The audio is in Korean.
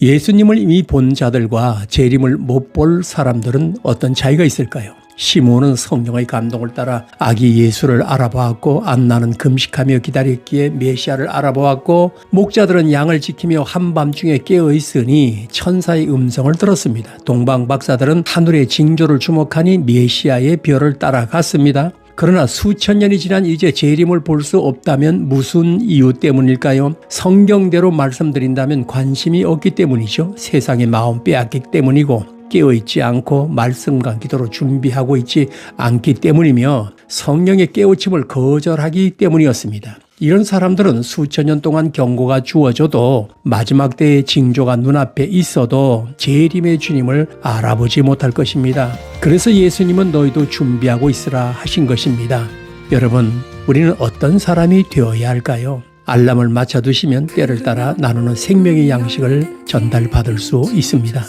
예수님을 이미 본 자들과 재림을 못 볼 사람들은 어떤 차이가 있을까요? 시몬은 성령의 감동을 따라 아기 예수를 알아보았고 안나는 금식하며 기다렸기에 메시아를 알아보았고 목자들은 양을 지키며 한밤중에 깨어 있으니 천사의 음성을 들었습니다. 동방 박사들은 하늘의 징조를 주목하니 메시아의 별을 따라갔습니다. 그러나 수천 년이 지난 이제 재림을 볼 수 없다면 무슨 이유 때문일까요? 성경대로 말씀드린다면 관심이 없기 때문이죠. 세상의 마음 빼앗기 때문이고 깨어있지 않고 말씀과 기도로 준비하고 있지 않기 때문이며 성령의 깨우침을 거절하기 때문이었습니다. 이런 사람들은 수천 년 동안 경고가 주어져도 마지막 때의 징조가 눈앞에 있어도 재림의 주님을 알아보지 못할 것입니다. 그래서 예수님은 너희도 준비하고 있으라 하신 것입니다. 여러분, 우리는 어떤 사람이 되어야 할까요? 알람을 맞춰두시면 때를 따라 나누는 생명의 양식을 전달받을 수 있습니다.